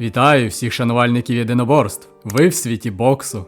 Вітаю всіх шанувальників єдиноборств. Ви в світі боксу.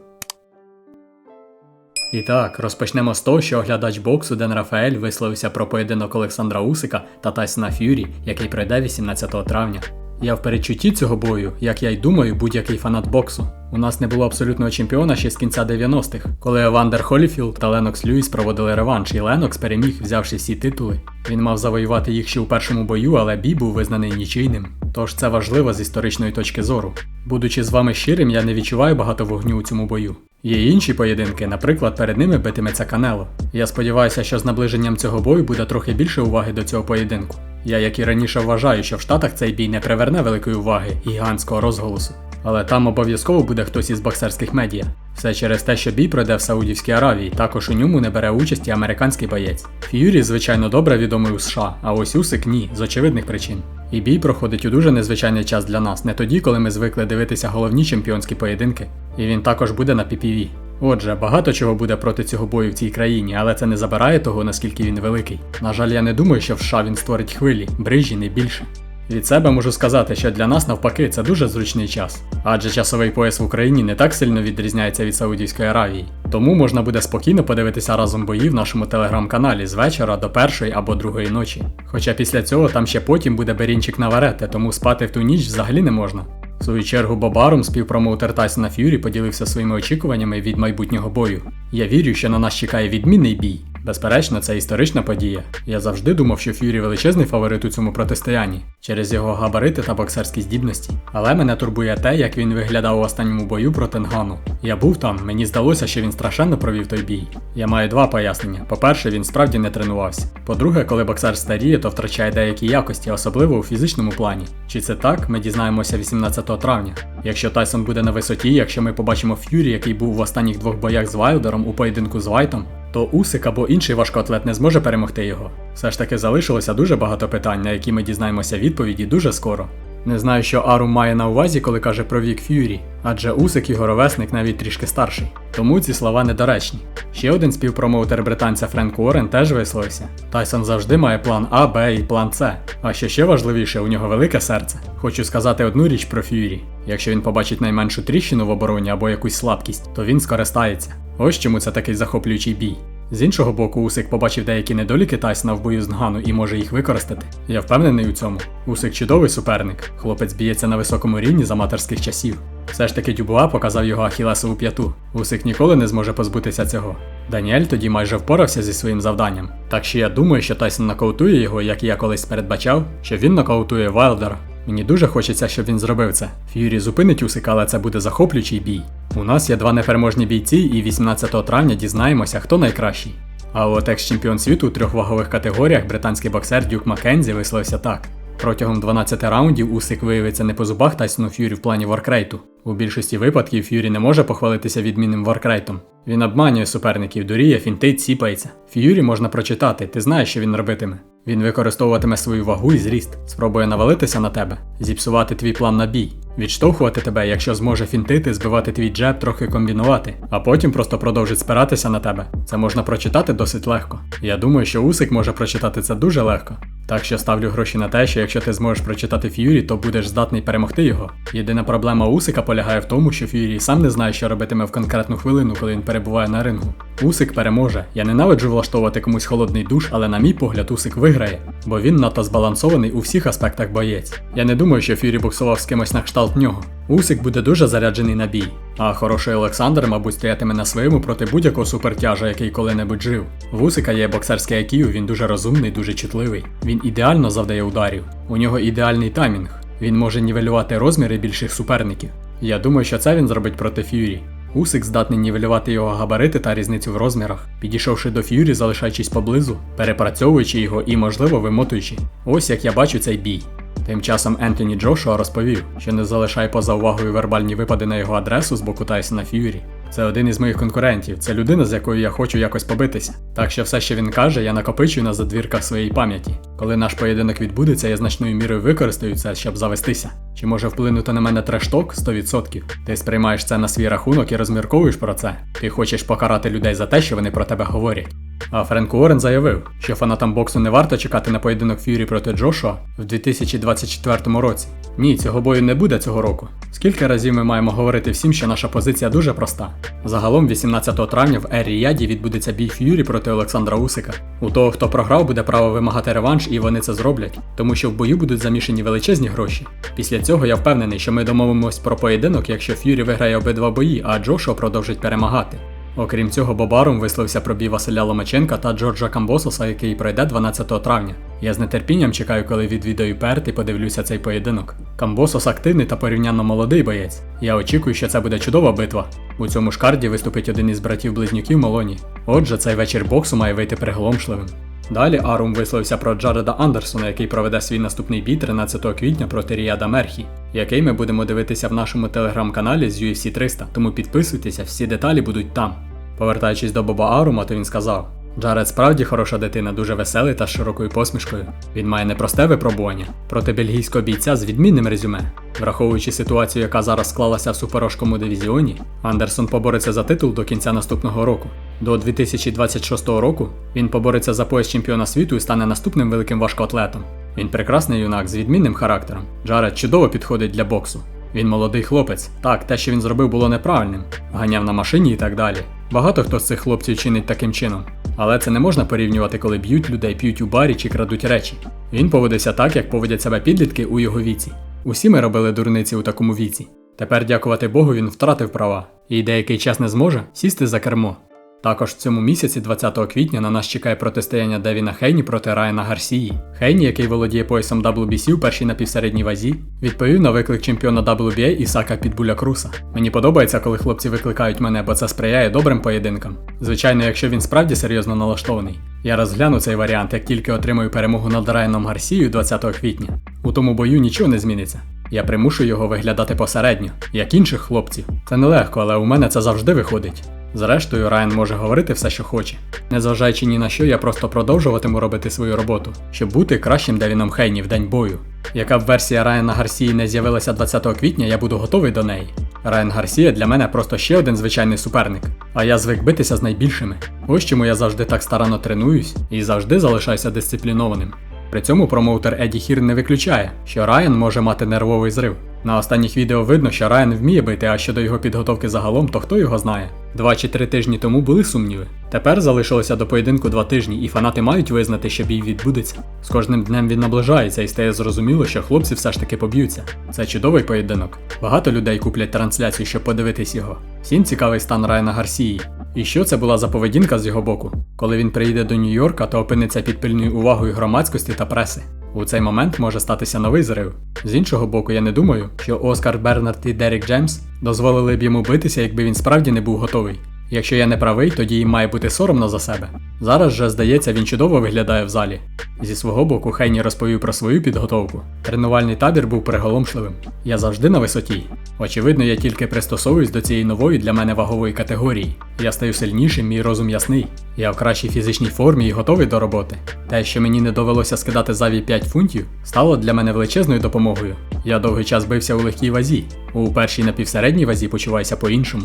І так, розпочнемо з того, що оглядач боксу Ден Рафаель висловився про поєдинок Олександра Усика та Тайсона Ф'юрі, який пройде 18 травня. Я в передчутті цього бою, як я й думаю, будь-який фанат боксу. У нас не було абсолютного чемпіона ще з кінця 90-х, коли Евандер Холіфілд та Ленокс Льюіс проводили реванш, і Ленокс переміг, взявши всі титули. Він мав завоювати їх ще у першому бою, але бій був визнаний нічийним. Тож це важливо з історичної точки зору. Будучи з вами щирим, я не відчуваю багато вогню у цьому бою. Є інші поєдинки, наприклад, перед ними битиметься Канело. Я сподіваюся, що з наближенням цього бою буде трохи більше уваги до цього поєдинку. Я, як і раніше, вважаю, що в Штатах цей бій не приверне великої уваги і гігантського розголосу. Але там обов'язково буде хтось із боксерських медіа. Все через те, що бій пройде в Саудівській Аравії, також у ньому не бере участі американський боєць. Ф'юрі, звичайно, добре відомий у США, а ось Усик ні, з очевидних причин. І бій проходить у дуже незвичайний час для нас, не тоді, коли ми звикли дивитися головні чемпіонські поєдинки. І він також буде на PPV. Отже, багато чого буде проти цього бою в цій країні, але це не забирає того, наскільки він великий. На жаль, я не думаю, що в США він створить хвилі, брижі не більше. Від себе можу сказати, що для нас навпаки це дуже зручний час, адже часовий пояс в Україні не так сильно відрізняється від Саудівської Аравії. Тому можна буде спокійно подивитися разом бої в нашому телеграм-каналі з вечора до першої або другої ночі. Хоча після цього там ще потім буде берінчик на варете, тому спати в ту ніч взагалі не можна. В свою чергу Бобаром, співпромоутер Тайсона Ф'юрі, поділився своїми очікуваннями від майбутнього бою. Я вірю, що на нас чекає відмінний бій. Безперечно, це історична подія. Я завжди думав, що Ф'юрі величезний фаворит у цьому протистоянні через його габарити та боксерські здібності. Але мене турбує те, як він виглядав у останньому бою проти Нгану. Я був там, мені здалося, що він страшенно провів той бій. Я маю два пояснення. По-перше, він справді не тренувався. По-друге, коли боксер старіє, то втрачає деякі якості, особливо у фізичному плані. Чи це так, ми дізнаємося 18 травня. Якщо Тайсон буде на висоті, якщо ми побачимо Ф'юрі, який був в останніх двох боях з Вайлдером у поєдинку з Вайтом, то Усик або інший важкоатлет не зможе перемогти його. Все ж таки залишилося дуже багато питань, на які ми дізнаємося відповіді дуже скоро. Не знаю, що Арум має на увазі, коли каже про вік Ф'юрі, адже Усик його ровесник навіть трішки старший. Тому ці слова недоречні. Ще один співпромоутер британця Френк Уоррен теж висловився. Тайсон завжди має план А, Б і план С. А що ще важливіше, у нього велике серце. Хочу сказати одну річ про Ф'юрі. Якщо він побачить найменшу тріщину в обороні або якусь слабкість, то він скористається. Ось чому це такий захоплюючий бій. З іншого боку, Усик побачив деякі недоліки Тайсона в бою з Нгану і може їх використати. Я впевнений у цьому. Усик чудовий суперник. Хлопець б'ється на високому рівні з аматорських часів. Все ж таки Дюбуа показав його ахілесову п'яту. Усик ніколи не зможе позбутися цього. Даніель тоді майже впорався зі своїм завданням. Так що я думаю, що Тайсон нокаутує його, як і я колись передбачав, що він нокаутує Вайлдера. Мені дуже хочеться, щоб він зробив це. Ф'юрі зупинить Усика, але це буде захоплюючий бій. У нас є два непереможні бійці, і 18 травня дізнаємося, хто найкращий. А от екс-чемпіон світу у трьох вагових категоріях британський боксер Дюк Маккензі висловився так. Протягом 12 раундів Усик виявиться не по зубах Тайсону Ф'юрі в плані воркрейту. У більшості випадків Ф'юрі не може похвалитися відмінним воркрейтом. Він обманює суперників, дуріє, фінтить, сіпається. Ф'юрі можна прочитати, ти знаєш, що він робитиме. Він використовуватиме свою вагу і зріст, спробує навалитися на тебе, зіпсувати твій план на бій, відштовхувати тебе, якщо зможе фінтити, збивати твій джеб, трохи комбінувати, а потім просто продовжить спиратися на тебе. Це можна прочитати досить легко. Я думаю, що Усик може прочитати це дуже легко. Так що ставлю гроші на те, що якщо ти зможеш прочитати Ф'юрі, то будеш здатний перемогти його. Єдина проблема Усика полягає в тому, що Ф'юрі сам не знає, що робитиме в конкретну хвилину, коли він перебуває на рингу. Усик переможе. Я ненавиджу влаштовувати комусь холодний душ, але на мій погляд, Усик виграє, бо він надто збалансований у всіх аспектах боєць. Я не думаю, що Ф'юрі боксував з кимось на кшталт нього. Усик буде дуже заряджений на бій. А хороший Олександр, мабуть, стоятиме на своєму проти будь-якого супертяжа, який коли-небудь жив. В Усика є боксерське IQ, він дуже розумний, дуже чутливий. Він ідеально завдає ударів. У нього ідеальний таймінг. Він може нівелювати розміри більших суперників. Я думаю, що це він зробить проти Ф'юрі. Усик здатний нівелювати його габарити та різницю в розмірах, підійшовши до Ф'юрі, залишаючись поблизу, перепрацьовуючи його і, можливо, вимотуючи. Ось як я бачу цей бій. Тим часом Ентоні Джошуа розповів, що не залишає поза увагою вербальні випади на його адресу з боку Тайсона Ф'юрі. Це один із моїх конкурентів, це людина, з якою я хочу якось побитися. Так що все, що він каже, я накопичую на задвірках своєї пам'яті. Коли наш поєдинок відбудеться, я значною мірою використаю це, щоб завестися. Чи може вплинути на мене трешток 100%? Ти сприймаєш це на свій рахунок і розмірковуєш про це. Ти хочеш покарати людей за те, що вони про тебе говорять. А Френк Уоррен заявив, що фанатам боксу не варто чекати на поєдинок Ф'юрі проти Джошуа в 2024 році. Ні, цього бою не буде цього року. Скільки разів ми маємо говорити всім, що наша позиція дуже проста. Загалом, 18 травня в Ері Яді відбудеться бій Ф'юрі проти Олександра Усика. У того, хто програв, буде право вимагати реванш, і вони це зроблять, тому що в бою будуть замішані величезні гроші. Після цього я впевнений, що ми домовимось про поєдинок, якщо Ф'юрі виграє обидва бої, а Джошуа продовжить перемагати. Окрім цього, Бобарум висловився про бій Василя Ломаченка та Джорджа Камбососа, який пройде 12 травня. Я з нетерпінням чекаю, коли відвідаю Перт і подивлюся цей поєдинок. Камбосос активний та порівняно молодий боєць. Я очікую, що це буде чудова битва. У цьому ж карді виступить один із братів-близнюків Молоні. Отже, цей вечір боксу має вийти приголомшливим. Далі Арум висловився про Джареда Андерсона, який проведе свій наступний бій 13 квітня проти Ріада Мерхі, який ми будемо дивитися в нашому телеграм-каналі з UFC 300, тому підписуйтеся, всі деталі будуть там. Повертаючись до Боба Арума, то він сказав: Джаред справді хороша дитина, дуже веселий та з широкою посмішкою. Він має непросте випробування проти бельгійського бійця з відмінним резюме. Враховуючи ситуацію, яка зараз склалася в суперожкому дивізіоні, Андерсон побореться за титул до кінця наступного року. До 2026 року він побореться за пояс чемпіона світу і стане наступним великим важкоатлетом. Він прекрасний юнак з відмінним характером. Джаред чудово підходить для боксу. Він молодий хлопець. Так, те, що він зробив, було неправильним. Ганяв на машині і так далі. Багато хто з цих хлопців чинить таким чином. Але це не можна порівнювати, коли б'ють людей, п'ють у барі чи крадуть речі. Він поводився так, як поводять себе підлітки у його віці. Усі ми робили дурниці у такому віці. Тепер, дякувати Богу, він втратив права і деякий час не зможе сісти за кермо. Також в цьому місяці, 20 квітня, на нас чекає протистояння Девіна Хейні проти Райана Гарсії. Хейні, який володіє поясом WBC у першій напівсередній вазі, відповів на виклик чемпіона WBA Ісака Підбуля Круса. Мені подобається, коли хлопці викликають мене, бо це сприяє добрим поєдинкам. Звичайно, якщо він справді серйозно налаштований. Я розгляну цей варіант, як тільки отримаю перемогу над Райаном Гарсією 20 квітня. У тому бою нічого не зміниться. Я примушу його виглядати посередньо, як інших хлопців. Це нелегко, але у мене це завжди виходить. Зрештою, Райан може говорити все, що хоче. Незважаючи ні на що, я просто продовжуватиму робити свою роботу, щоб бути кращим Девіном Хейні в день бою. Яка б версія Райана Гарсії не з'явилася 20 квітня, я буду готовий до неї. Райан Гарсія для мене просто ще один звичайний суперник, а я звик битися з найбільшими. Ось чому я завжди так старанно тренуюсь і завжди залишаюся дисциплінованим. При цьому промоутер Еді Хір не виключає, що Райан може мати нервовий зрив. На останніх відео видно, що Райан вміє бити, а щодо його підготовки загалом, то хто його знає. Два чи три тижні тому були сумніви. Тепер залишилося до поєдинку два тижні, і фанати мають визнати, що бій відбудеться. З кожним днем він наближається і стає зрозуміло, що хлопці все ж таки поб'ються. Це чудовий поєдинок. Багато людей куплять трансляцію, щоб подивитись його. Всім цікавий стан Райана Гарсії. І що це була за поведінка з його боку? Коли він приїде до Нью-Йорка, та опиниться під пильною увагою громадськості та преси. У цей момент може статися новий зрив. З іншого боку, я не думаю, що Оскар Бернард і Дерік Джеймс дозволили б йому битися, якби він справді не був готовий. Якщо я не правий, тоді їм має бути соромно за себе. Зараз же, здається, він чудово виглядає в залі. Зі свого боку, Хейні розповів про свою підготовку. Тренувальний табір був приголомшливим. Я завжди на висоті. Очевидно, я тільки пристосовуюсь до цієї нової для мене вагової категорії. Я стаю сильнішим, мій розум ясний. Я в кращій фізичній формі і готовий до роботи. Те, що мені не довелося скидати зайві 5 фунтів, стало для мене величезною допомогою. Я довгий час бився у легкій вазі. У першій напівсередній вазі почуваюся по-іншому.